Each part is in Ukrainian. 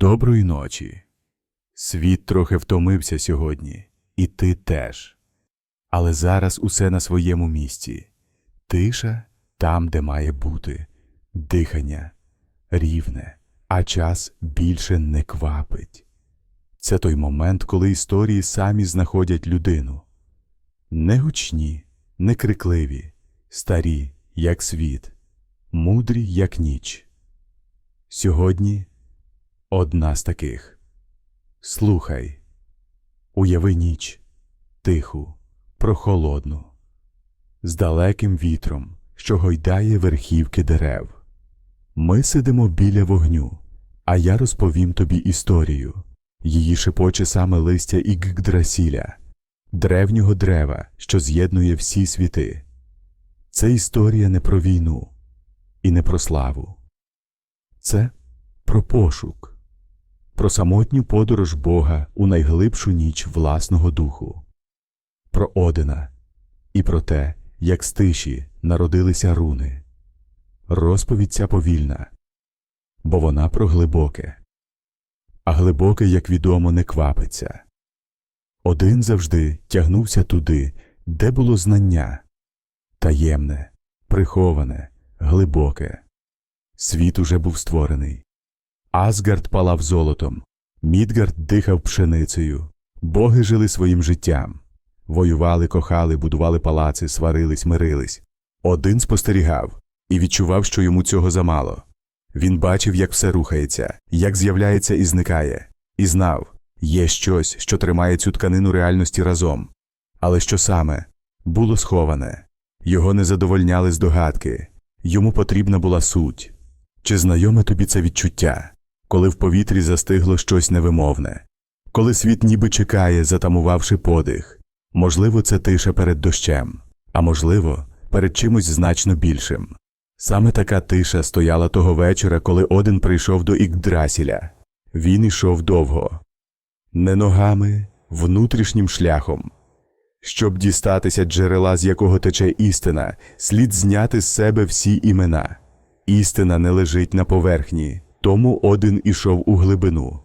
Доброї ночі. Світ трохи втомився сьогодні, і ти теж. Але зараз усе на своєму місці. Тиша там, де має бути, дихання рівне, а час більше не квапить. Це той момент, коли історії самі знаходять людину. Не гучні, не крикливі, старі, як світ, мудрі, як ніч. Сьогодні одна з таких. Слухай, уяви ніч, тиху, прохолодну, з далеким вітром, що гойдає верхівки дерев. Ми сидимо біля вогню, а я розповім тобі історію. Її шепоче саме листя Іггдрасіля, древнього дерева, що з'єднує всі світи. Це історія не про війну і не про славу. Це про пошук, про самотню подорож Бога у найглибшу ніч власного духу, про Одина і про те, як з тиші народилися руни. Розповідь ця повільна, бо вона про глибоке, а глибоке, як відомо, не квапиться. Один завжди тягнувся туди, де було знання таємне, приховане, глибоке. Світ уже був створений. Асгард палав золотом, Мідгард дихав пшеницею, боги жили своїм життям. Воювали, кохали, будували палаци, сварились, мирились. Один спостерігав і відчував, що йому цього замало. Він бачив, як все рухається, як з'являється і зникає, і знав, є щось, що тримає цю тканину реальності разом. Але що саме було сховане, його не задовольняли здогадки, йому потрібна була суть. Чи знайоме тобі це відчуття, коли в повітрі застигло щось невимовне, коли світ ніби чекає, затамувавши подих? Можливо, це тиша перед дощем, а можливо, перед чимось значно більшим. Саме така тиша стояла того вечора, коли Один прийшов до Ікдрасіля. Він ішов довго, не ногами, внутрішнім шляхом. Щоб дістатися джерела, з якого тече істина, слід зняти з себе всі імена. Істина не лежить на поверхні, тому один ішов у глибину,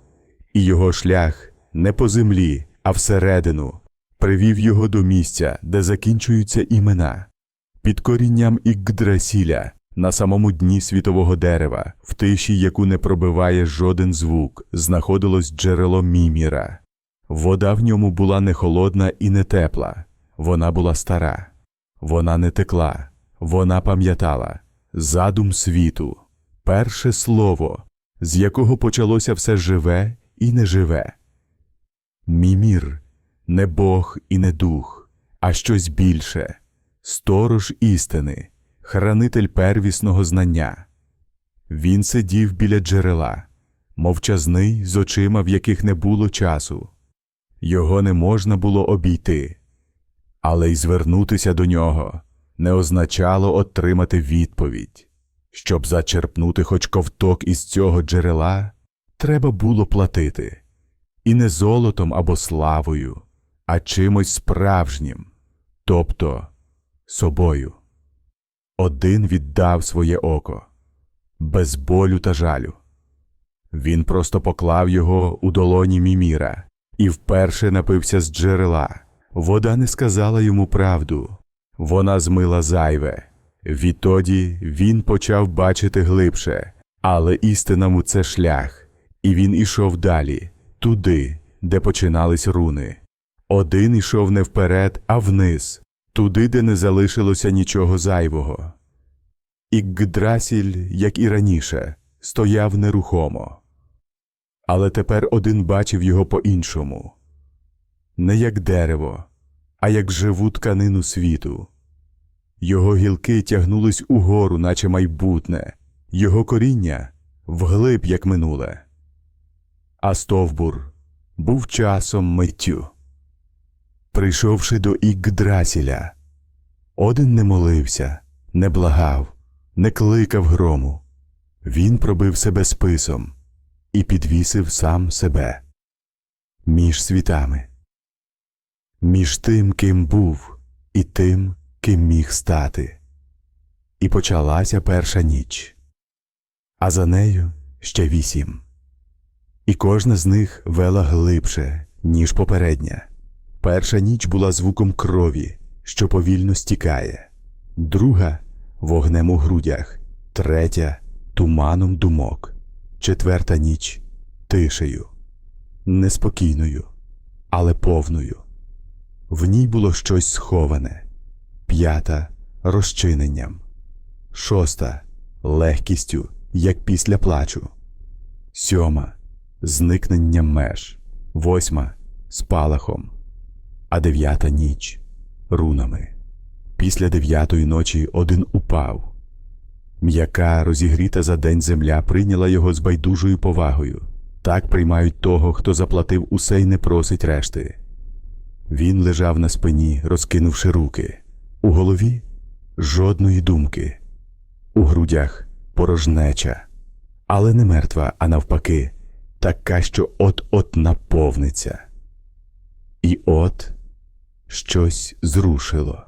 і його шлях не по землі, а всередину, привів його до місця, де закінчуються імена. Під корінням Ікдрасіля, на самому дні світового дерева, в тиші, яку не пробиває жоден звук, знаходилось джерело міміра. Вода в ньому була не холодна і не тепла, вона була стара, вона не текла, вона пам'ятала. Задум світу, перше слово, з якого почалося все живе і неживе. Мімір не Бог і не дух, а щось більше, сторож істини, хранитель первісного знання. Він сидів біля джерела, мовчазний, з очима, в яких не було часу. Його не можна було обійти, але й звернутися до нього не означало отримати відповідь. Щоб зачерпнути хоч ковток із цього джерела, треба було платити. І не золотом або славою, а чимось справжнім, тобто собою. Один віддав своє око, без болю та жалю. Він просто поклав його у долоні міміра і вперше напився з джерела. Вода не сказала йому правду, вона змила зайве. Відтоді він почав бачити глибше, але істина му це шлях, і він ішов далі, туди, де починались руни. Один ішов не вперед, а вниз, туди, де не залишилося нічого зайвого. Ікгдрасіль, як і раніше, стояв нерухомо. Але тепер один бачив його по-іншому не як дерево, а як живу тканину світу. Його гілки тягнулись угору, наче майбутнє, його коріння вглиб, як минуле. А стовбур був часом миттю. Прийшовши до Ікгдрасіля, один не молився, не благав, не кликав грому. Він пробив себе списом і підвісив сам себе між світами, між тим, ким був, і тим, ким міг стати. І почалася перша ніч, а за нею ще вісім. і кожна з них вела глибше, ніж попередня. Перша ніч була звуком крові, що повільно стікає, друга вогнем у грудях, третя туманом думок, четверта ніч тишею, неспокійною, але повною. В ній було щось сховане, п'ята розчиненням, шоста легкістю, як після плачу, сьома зникненням меж, восьма спалахом, а дев'ята ніч рунами. Після дев'ятої ночі один упав. М'яка, розігріта за день земля прийняла його з байдужою повагою. Так приймають того, хто заплатив усе й не просить решти. Він лежав на спині, розкинувши руки. У голові жодної думки, у грудях порожнеча, але не мертва, а навпаки, така, що от-от наповниться. І от щось зрушило.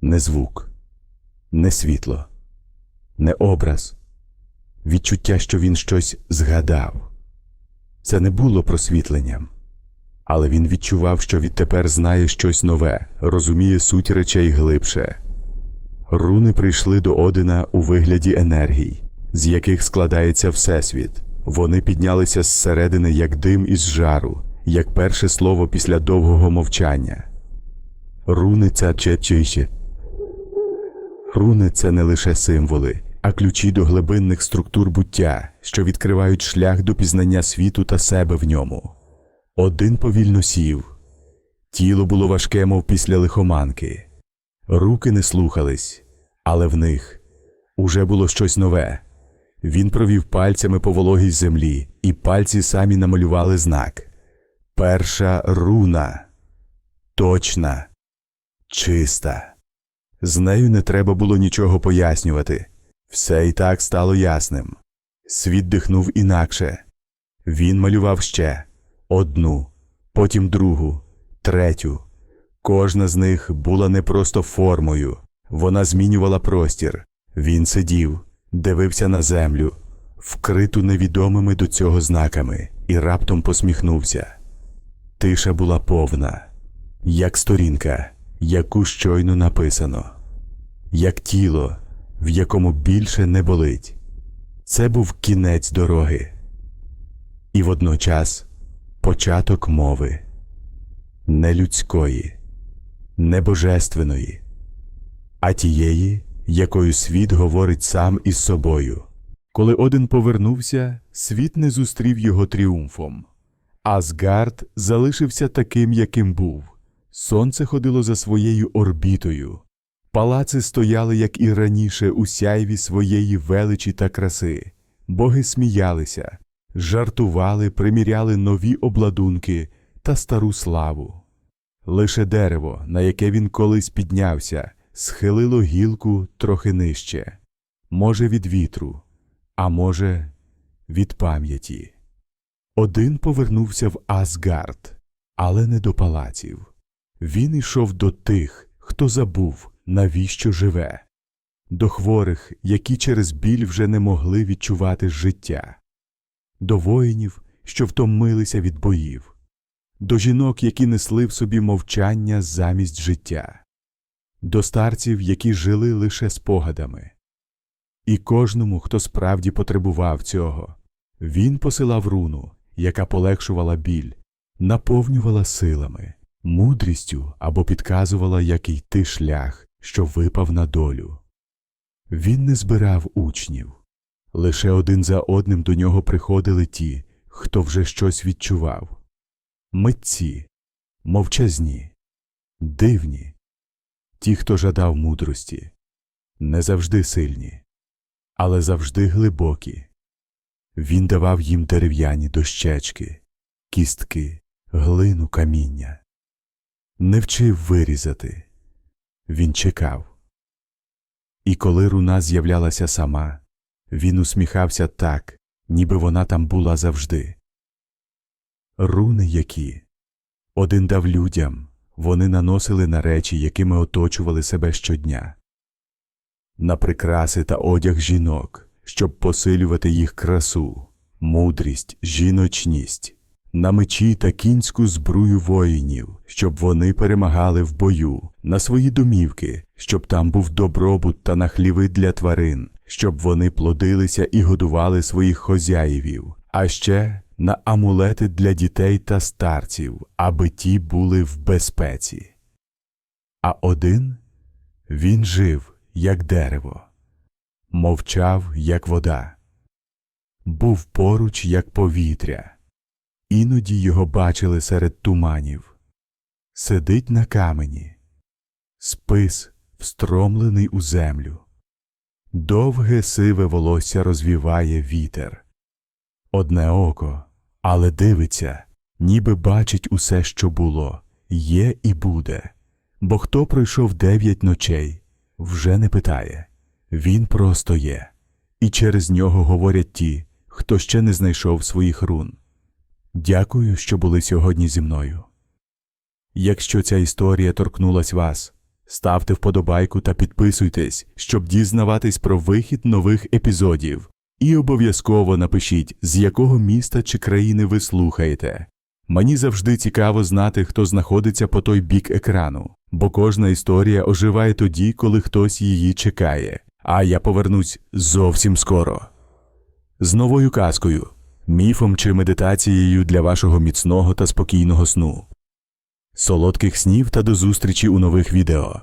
Не звук, не світло, не образ, відчуття, що він щось згадав. Це не було просвітленням, але він відчував, що відтепер знає щось нове, розуміє суть речей глибше. Руни прийшли до Одина у вигляді енергій, з яких складається Всесвіт. Вони піднялися зсередини, як дим із жару, як перше слово після довгого мовчання. Руни це чечище. Руни це не лише символи, а ключі до глибинних структур буття, що відкривають шлях до пізнання світу та себе в ньому. Один повільно сів. Тіло було важке, мов після лихоманки. Руки не слухались, але в них уже було щось нове. Він провів пальцями по вологій землі, і пальці самі намалювали знак. Перша руна. Точна, чиста. З нею не треба було нічого пояснювати. Все і так стало ясним. Світ дихнув інакше. Він малював ще одну, потім другу, третю. Кожна з них була не просто формою, вона змінювала простір. Він сидів, дивився на землю, вкриту невідомими до цього знаками, і раптом посміхнувся. Тиша була повна, як сторінка, яку щойно написано, як тіло, в якому більше не болить. Це був кінець дороги. І водночас початок мови не людської, не божественної, а тієї, якою світ говорить сам із собою. Коли Один повернувся, світ не зустрів його тріумфом. Асгард залишився таким, яким був. Сонце ходило за своєю орбітою. Палаци стояли, як і раніше, у сяйві своєї величі та краси. Боги сміялися, жартували, приміряли нові обладунки та стару славу. Лише дерево, на яке він колись піднявся, схилило гілку трохи нижче, може, від вітру, а може, від пам'яті. Один повернувся в Асгард, але не до палаців. Він йшов до тих, хто забув, навіщо живе, до хворих, які через біль вже не могли відчувати життя, до воїнів, що втомилися від боїв, до жінок, які несли в собі мовчання замість життя, до старців, які жили лише спогадами. І кожному, хто справді потребував цього, він посилав руну, яка полегшувала біль, наповнювала силами, мудрістю або підказувала, як йти шлях, що випав на долю. Він не збирав учнів. Лише один за одним до нього приходили ті, хто вже щось відчував митці, мовчазні, дивні, ті, хто жадав мудрості, не завжди сильні, але завжди глибокі. Він давав їм дерев'яні дощечки, кістки, глину каміння, не вчив вирізати. Він чекав. І коли руна з'являлася сама, він усміхався так, ніби вона там була завжди. Руни які. Один дав людям, вони наносили на речі, якими оточували себе щодня, на прикраси та одяг жінок, щоб посилювати їх красу, мудрість, жіночність, на мечі та кінську збрую воїнів, щоб вони перемагали в бою, на свої домівки, щоб там був добробут та на хліви для тварин, щоб вони плодилися і годували своїх хозяївів, а ще на амулети для дітей та старців, аби ті були в безпеці. А один він жив, як дерево, мовчав, як вода, був поруч, як повітря. Іноді його бачили серед туманів. Сидить на камені, спис, встромлений у землю. Довге сиве волосся розвіває вітер. Одне око, але дивиться, ніби бачить усе, що було, є і буде. Бо хто пройшов дев'ять ночей, вже не питає. Він просто є. І через нього говорять ті, хто ще не знайшов своїх рун. Дякую, що були сьогодні зі мною. Якщо ця історія торкнулась вас, ставте вподобайку та підписуйтесь, щоб дізнаватись про вихід нових епізодів. І обов'язково напишіть, з якого міста чи країни ви слухаєте. Мені завжди цікаво знати, хто знаходиться по той бік екрану, бо кожна історія оживає тоді, коли хтось її чекає. А я повернусь зовсім скоро. З новою казкою, міфом чи медитацією для вашого міцного та спокійного сну. Солодких снів та до зустрічі у нових відео.